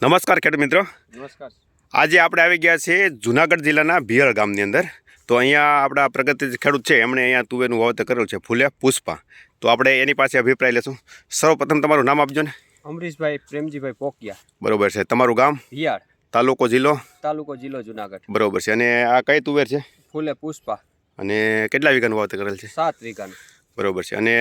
નમસ્કાર ખેડ મિત્રો. નમસ્કાર. આજે આપણે આવી ગયા છે જુનાગઢ જિલ્લાના ભિયળ ગામની અંદર. તો અહીંયા આપણા પ્રગતિ ખેડૂત છે એમણે અહીંયા તુવેરનું વાવેતર કરેલું છે ફૂલે પુષ્પા. તો આપણે એની પાસે અભિપ્રાય લેશું. સર્વપ્રથમ તમારું નામ આપજો ને. અમરીશભાઈ પ્રેમજીભાઈ પોકિયા. બરોબર છે. તમારું ગામ? ભિયાળ તાલુકો જિલ્લો? તાલુકો જિલ્લો જુનાગઢ. બરોબર છે. અને આ કઈ તુવેર છે? ફૂલે પુષ્પા. અને કેટલા વીઘાનું વાવેતર કરેલ છે? સાત વીઘાનું. બરોબર છે. અને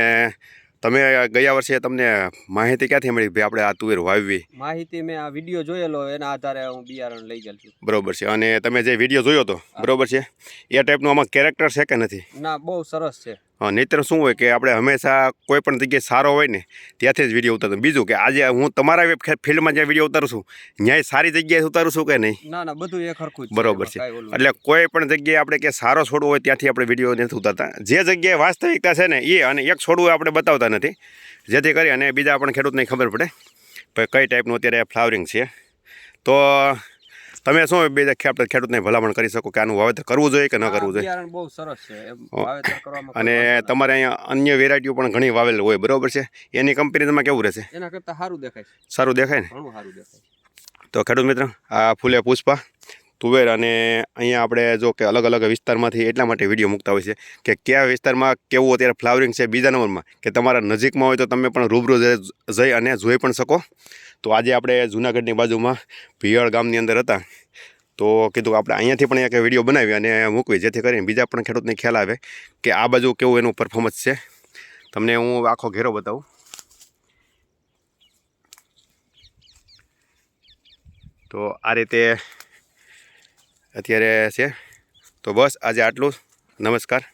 તમે ગયા વર્ષે તમને માહિતી ક્યાંથી મળી ભાઈ આપણે આ તુવેર વાવવી માહિતી મેં આ વીડિયો જોયેલો એના આધારે હું બિયારણ લઈ ગયેલ છું. બરોબર છે. અને તમે જે વીડિયો જોયો હતો બરોબર છે? એ ટાઈપનો આમાં કેરેક્ટર છે કે નથી? ના બહુ સરસ છે. નહીતર શું હોય કે આપણે હંમેશા કોઈ પણ જગ્યાએ સારો હોય ને ત્યાંથી જ વીડિયો ઉતારતો બીજું કે આજે હું તમારા ફિલ્ડમાં જ્યાં વીડિયો ઉતારું છું ન્યાય સારી જગ્યાએ ઉતારું છું કે નહીં? ના ના બધું એક હરખું બરોબર છે. એટલે કોઈ પણ જગ્યાએ આપણે કે સારો છોડવો હોય ત્યાંથી આપણે વીડિયો નથી ઉતારતા. જે જગ્યાએ વાસ્તવિકતા છે ને એ અને એક છોડવું આપણે બતાવતા નથી. જેથી કરી અને બીજા પણ ખેડૂતને ખબર પડે કે કઈ ટાઈપનું અત્યારે ફ્લાવરિંગ છે. તો તમે શું બે ખેડૂત ખેડૂતને ભલામણ કરી શકો કે આનું વાવેતર કરવું જોઈએ કે ન કરવું જોઈએ? બહુ સરસ છે. અને તમારે અહીંયા અન્ય વેરાયટીઓ પણ ઘણી વાવેલ હોય બરોબર છે? એની કમ્પેરિઝનમાં કેવું રહેશે? એના કરતાં સારું દેખાય સારું દેખાય ને? ઘણું સારું દેખાય તો ખેડૂત મિત્ર આ ફૂલે પુષ્પા તુવેર અને અહીંયા આપણે જો કે અલગ અલગ વિસ્તારમાંથી એટલા માટે વીડિયો મૂકતા હોય છે કે કયા વિસ્તારમાં કેવું અત્યારે ફ્લાવરિંગ છે બીજા નંબરમાં કે તમારા નજીકમાં હોય તો તમે પણ રૂબરૂ જઈ અને જોઈ પણ શકો. તો આજે આપણે જુનાગઢની બાજુમાં ભિયળ ગામની અંદર હતા. તો કીધું આપણે અહીંયાથી પણ એક વીડિયો બનાવી અને મૂકવી, જેથી કરીને બીજા પણ ખેડૂતને ખ્યાલ આવે કે આ બાજુ કેવું એનું પરફોર્મન્સ છે. તમને હું આખો ઘેરો બતાવું. તો આ રીતે અત્યારે છે. તો બસ આજે આટલું નમસ્કાર.